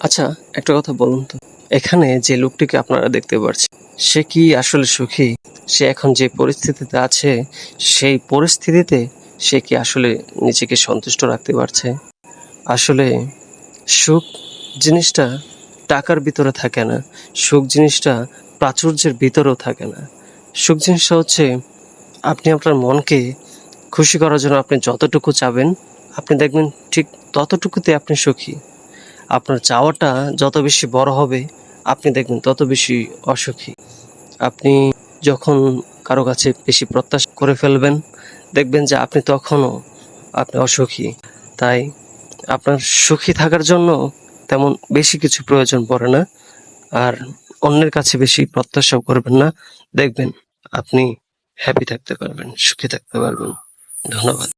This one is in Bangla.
আচ্ছা একটা কথা বলুন তো। এখানে যে লোকটিকে আপনারা দেখতে পাচ্ছেন সে কি আসলে সুখী? সে এখন যে পরিস্থিতিতে আছে, সেই পরিস্থিতিতে সে কি আসলে নিজেকে সন্তুষ্ট রাখতে পারছে? আসলে সুখ জিনিসটা টাকার ভিতরে থাকে না। সুখ জিনিসটা প্রাচুর্যের ভিতরেও থাকে না। সুখ জিনিসটা হচ্ছে, আপনি আপনার মনকে খুশি করার জন্য আপনি যতটুকু চাবেন, আপনি দেখবেন ঠিক ততটুকুতে আপনি সুখী। আপনার চাওয়াটা যত বেশি বড় হবে, আপনি দেখবেন তত বেশি অসুখী। আপনি যখন কারও কাছে বেশি প্রত্যাশা করে ফেলবেন, দেখবেন যে আপনি তখনও আপনি অসুখী। তাই আপনার সুখী থাকার জন্য তেমন বেশি কিছু প্রয়োজন পড়ে না, আর অন্যের কাছে বেশি প্রত্যাশাও করবেন না। দেখবেন আপনি হ্যাপি থাকতে পারবেন, সুখী থাকতে পারবেন। ধন্যবাদ।